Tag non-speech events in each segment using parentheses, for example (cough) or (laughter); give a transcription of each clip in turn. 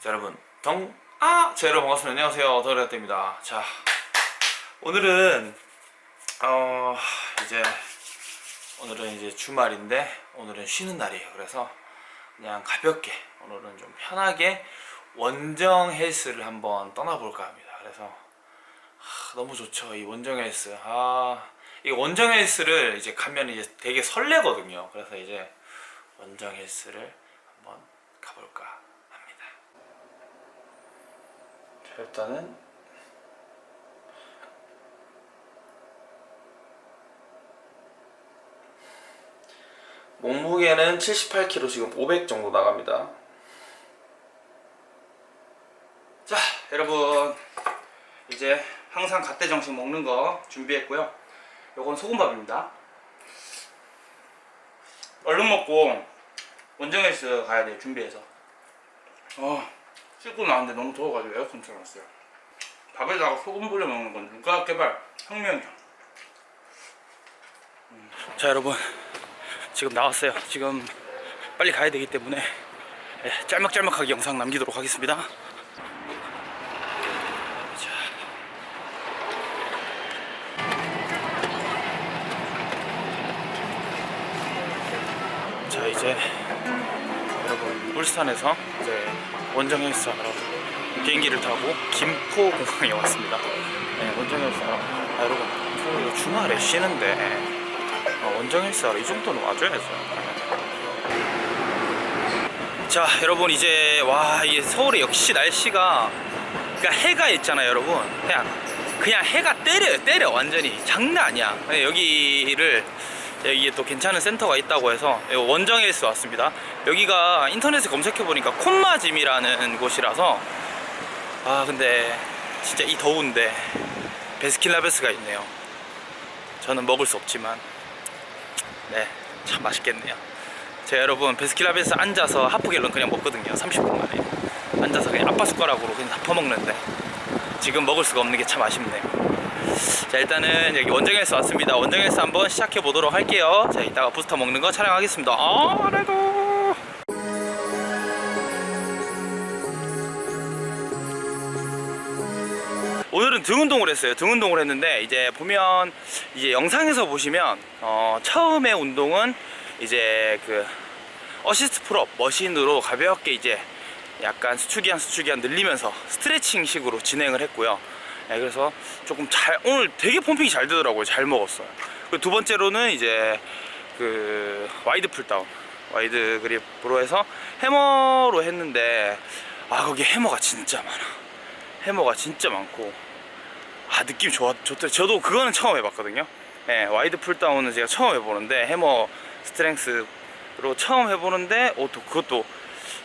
자 여러분. 동 아! 자 여러분 반갑습니다. 안녕하세요. 더레아입니다. 자 오늘은 어 이제 오늘은 이제 주말인데 오늘은 쉬는 날이에요. 그래서 그냥 가볍게 오늘은 좀 편하게 원정 헬스를 한번 떠나볼까 합니다. 그래서 하, 너무 좋죠. 이 원정 헬스. 아 이 원정 헬스를 이제 가면 이제 되게 설레거든요. 그래서 이제 원정 헬스를 한번 가볼까 합니다 자, 일단은 몸무게는 78kg 지금 500 정도 나갑니다. 자, 여러분 이제 항상 갓대 정식 먹는 거 준비했고요. 요건 소금밥입니다. 얼른 먹고 원정에서 가야 돼요. 준비해서. 어, 씻고 나왔는데 너무 더워가지고 에어컨 틀어놨어요. 밥에다가 소금 뿌려 먹는 건 누가 개발 혁명이야. 자, 여러분 지금 나왔어요. 지금 빨리 가야 되기 때문에 예, 짤막짤막하게 영상 남기도록 하겠습니다. 자. 자 이제 울산에서 이제 원정 헬스하러 비행기를 타고 김포 공항에 왔습니다. 네, 원정 헬스하러 아, 여러분 그 주말에 쉬는데 어, 원정 헬스하러 이 정도는 와줘야죠. 자, 여러분 이제 와 이게 서울에 역시 날씨가 그러니까 해가 있잖아요, 여러분. 그냥 그냥 해가 때려요, 때려 완전히 장난 아니야. 네, 여기를 여기에 또 괜찮은 센터가 있다고 해서 원정 헬스 왔습니다. 여기가 인터넷에 검색해 보니까 콤마짐이라는 곳이라서 아 근데 진짜 이 더운데 베스킨라베스가 있네요. 저는 먹을 수 없지만 네, 참 맛있겠네요. 제가 여러분 베스킨라빈스 앉아서 하프갤런 그냥 먹거든요. 30분 만에 앉아서 그냥 아빠 숟가락으로 그냥 다 퍼먹는데 지금 먹을 수가 없는 게 참 아쉽네요. 자 일단은 여기 원정에서 왔습니다. 원정에서 한번 시작해 보도록 할게요. 자 이따가 부스터 먹는 거 촬영하겠습니다. 아 그래도 오늘은 등 운동을 했어요. 등 운동을 했는데 이제 보면 이제 영상에서 보시면 어, 처음에 운동은 이제 그 어시스트 풀업 머신으로 가볍게 이제 약간 수축이 한 수축이 한 늘리면서 스트레칭 식으로 진행을 했고요. 네, 그래서 조금 잘 오늘 되게 펌핑이 잘 되더라고요. 잘 먹었어요. 그두 번째로는 이제 그 와이드 풀다운 와이드 그립으로 해서 해머로 했는데 아 거기 해머가 진짜 많아. 해머가 진짜 많고 아 느낌 좋아 좋더 저도 그거는 처음 해봤거든요 예, 와이드 풀다운은 제가 처음 해보는데 해머 스트렝스로 처음 해보는데 오, 또 그것도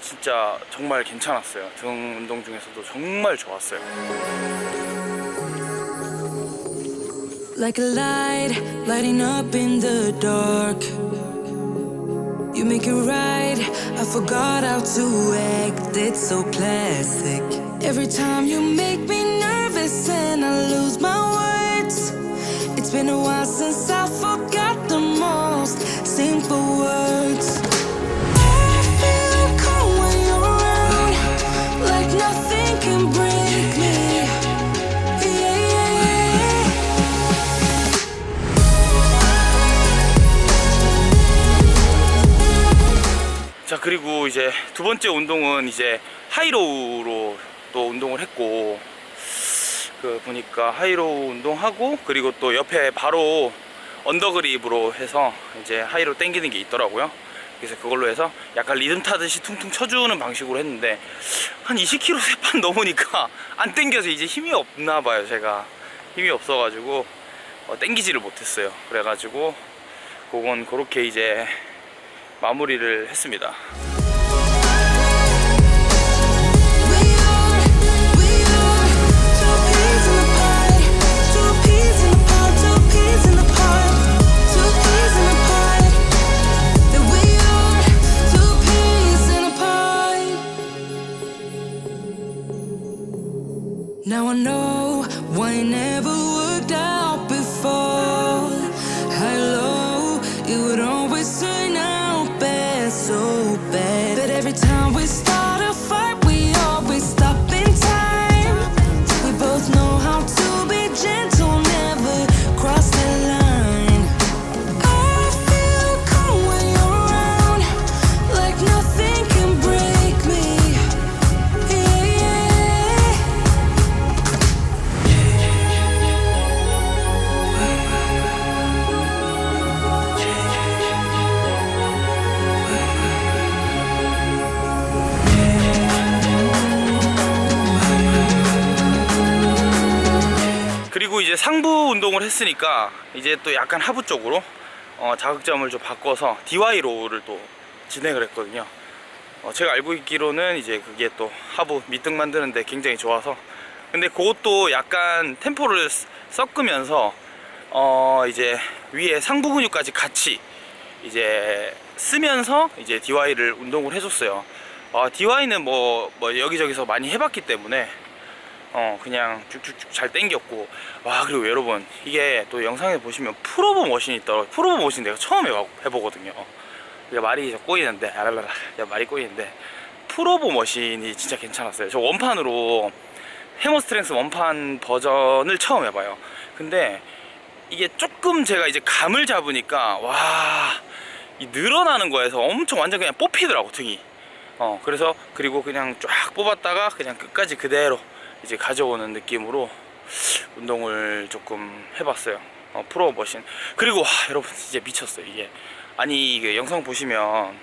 진짜 정말 괜찮았어요 등 운동 중에서도 정말 좋았어요 Like a light, lighting up in the dark. You make it right. I forgot how to act. It's so classic. Every time you make me nervous and I lose my words. It's been a while since I forgot the most simple words. 이제 두 번째 운동은 이제 하이로우로 또 운동을 했고 그 보니까 하이로우 운동하고 그리고 또 옆에 바로 언더그립으로 해서 이제 하이로 당기는 게 있더라고요. 그래서 그걸로 해서 약간 리듬 타듯이 퉁퉁 쳐주는 방식으로 했는데 한 20kg 세판 넘으니까 (laughs) 안 당겨서 이제 힘이 없나 봐요 제가 힘이 없어가지고 어, 당기지를 못했어요. 그래가지고 그건 그렇게 이제 마무리를 했습니다. Always turn out bad, so bad. But every time we start a fight, 했으니까 이제 또 약간 하부 쪽으로 어, 자극점을 좀 바꿔서 DY로를 또 진행을 했거든요. 어, 제가 알고 있기로는 이제 그게 또 하부 밑등 만드는데 굉장히 좋아서 근데 그것도 약간 템포를 스- 섞으면서 어 이제 위에 상부 근육까지 같이 이제 쓰면서 이제 DY를 운동을 해줬어요. 어, DY는 뭐, 뭐 여기저기서 많이 해봤기 때문에 어 그냥 쭉쭉쭉 잘 땡겼고. 와 그리고 여러분 이게 또 영상에 보시면 프로보 머신이 있더라고요 프로보 머신 내가 처음 해보거든요. 이게 말이 꼬이는데 아랄랄라. 야 말이 꼬이는데 프로보 머신이 진짜 괜찮았어요. 저 원판으로 해머 스트렝스 원판 버전을 처음 해봐요. 근데 이게 조금 제가 이제 감을 잡으니까 와이 늘어나는 거에서 엄청 완전 그냥 뽑히더라고 등이. 어 그래서 그리고 그냥 쫙 뽑았다가 그냥 끝까지 그대로 이제 가져오는 느낌으로 운동을 조금 해봤어요. 어, 프로 머신. 그리고 와, 여러분 진짜 미쳤어요 이게. 아니 이게 영상 보시면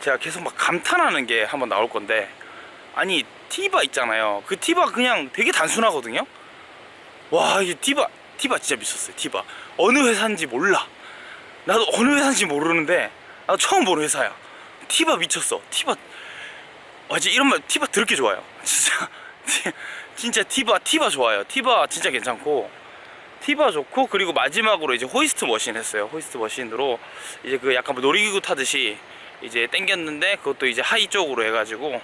제가 계속 막 감탄하는 게 한번 나올 건데 아니 티바 있잖아요. 그 티바 그냥 되게 단순하거든요? 와 이게 티바 티바 진짜 미쳤어요 티바. 어느 회사인지 몰라. 나도 어느 회사인지 모르는데 나도 처음 보는 회사야. 티바 미쳤어. 티바 아 진짜 이런 말 티바 들게 좋아요. (laughs) 진짜 (laughs) 진짜 티바 티바 좋아요. 티바 진짜 괜찮고. 티바 좋고 그리고 마지막으로 이제 호이스트 머신 했어요. 호이스트 머신으로 이제 그 약간 뭐 놀이기구 타듯이 이제 당겼는데 그것도 이제 하이 쪽으로 해가지고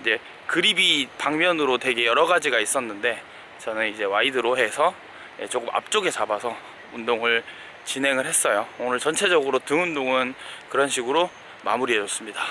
이제 그립이 방면으로 되게 여러 가지가 있었는데 저는 이제 와이드로 해서 예, 조금 앞쪽에 잡아서 운동을 진행을 했어요. 오늘 전체적으로 등 운동은 그런 식으로 마무리해 줬습니다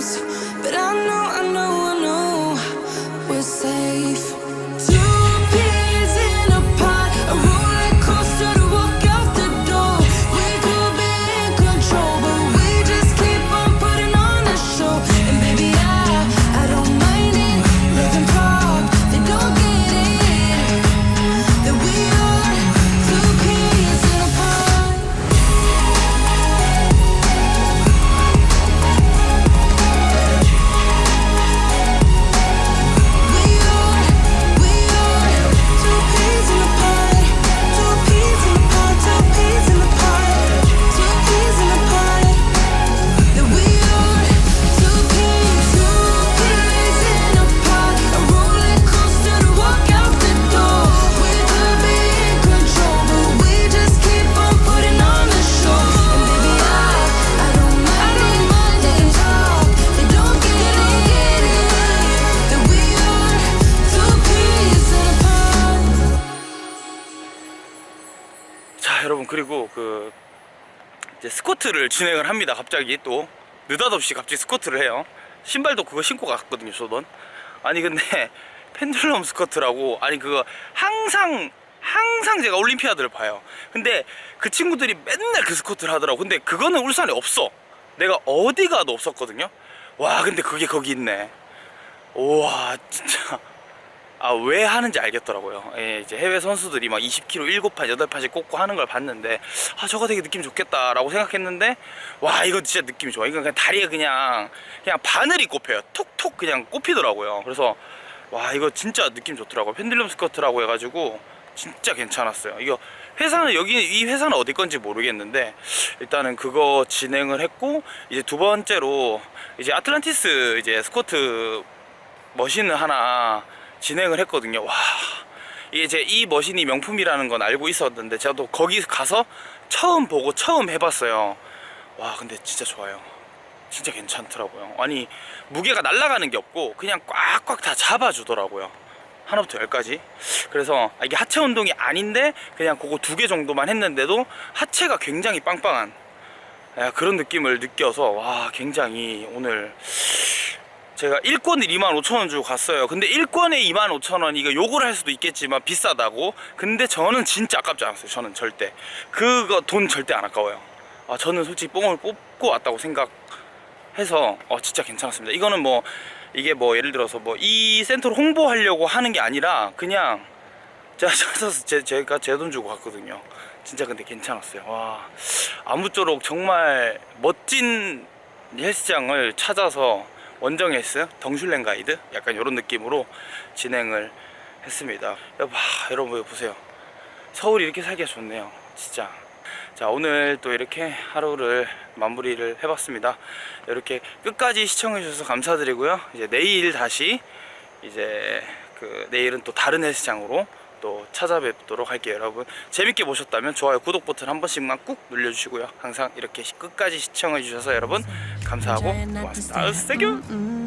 sometimes, but I know, I know, I know we're safe. 여러분 그리고 그 이제 스쿼트를 진행을 합니다. 갑자기 또 느닷없이 갑자기 스쿼트를 해요. 신발도 그거 신고 갔거든요 저번. 아니 근데 (laughs) 펜들럼 스쿼트라고 아니 그거 항상 항상 제가 올림피아드를 봐요. 근데 그 친구들이 맨날 그 스쿼트를 하더라고. 근데 그거는 울산에 없어. 내가 어디 가도 없었거든요. 와 근데 그게 거기 있네. 우와 진짜 아 왜 하는지 알겠더라고요. 예, 이제 해외 선수들이 막 20kg 7판 8판씩 꽂고 하는 걸 봤는데 아 저거 되게 느낌 좋겠다라고 생각했는데 와 이거 진짜 느낌이 좋아. 이거 그냥 다리에 그냥 그냥 바늘이 꼽혀요. 톡톡 그냥 꼽히더라고요. 그래서 와 이거 진짜 느낌 좋더라고요. 펜들럼 스커트라고 해가지고 진짜 괜찮았어요. 이거 회사는 여기 이 회사는 어디 건지 모르겠는데 일단은 그거 진행을 했고 이제 두 번째로 이제 아틀란티스 이제 스쿼트 머신을 하나 진행을 했거든요. 와, 이게 제 이 머신이 명품이라는 건 알고 있었는데 또 거기 가서 처음 보고 처음 해봤어요. 와, 근데 진짜 좋아요. 진짜 괜찮더라고요. 아니 무게가 날아가는 게 없고 그냥 꽉꽉 다 잡아주더라고요. 하나부터 열까지. 그래서 아, 이게 하체 운동이 아닌데 그냥 그거 두 개 정도만 했는데도 하체가 굉장히 빵빵한 예, 그런 느낌을 느껴서 와 굉장히 오늘 제가 1권을 25,000원 주고 갔어요. 근데 1권에 25,000원 이거 욕을 할 수도 있겠지만 비싸다고. 근데 저는 진짜 아깝지 않았어요. 저는 절대. 그거 돈 절대 안 아까워요. 아, 저는 솔직히 뽕을 뽑고 왔다고 생각해서 어, 진짜 괜찮았습니다. 이거는 뭐 이게 뭐 예를 들어서 뭐 이 센터를 홍보하려고 하는 게 아니라 그냥 제가 찾아서 제, 제가 제 돈 주고 갔거든요. 진짜 근데 괜찮았어요. 와 아무쪼록 정말 멋진 헬스장을 찾아서 원정 헬스 덩슐랭 가이드 약간 이런 느낌으로 진행을 했습니다. 여봐 여러분 보세요. 서울이 이렇게 살기가 좋네요. 진짜. 자 오늘 또 이렇게 하루를 마무리를 해봤습니다. 이렇게 끝까지 시청해 주셔서 감사드리고요. 이제 내일 다시 이제 그 내일은 또 다른 헬스장으로 또 찾아뵙도록 할게요 여러분. 재밌게 보셨다면 좋아요 구독 버튼 한 번씩만 꾹 눌러주시고요. 항상 이렇게 끝까지 시청해 주셔서 여러분 감사하고 고맙습니다. Mm-mm.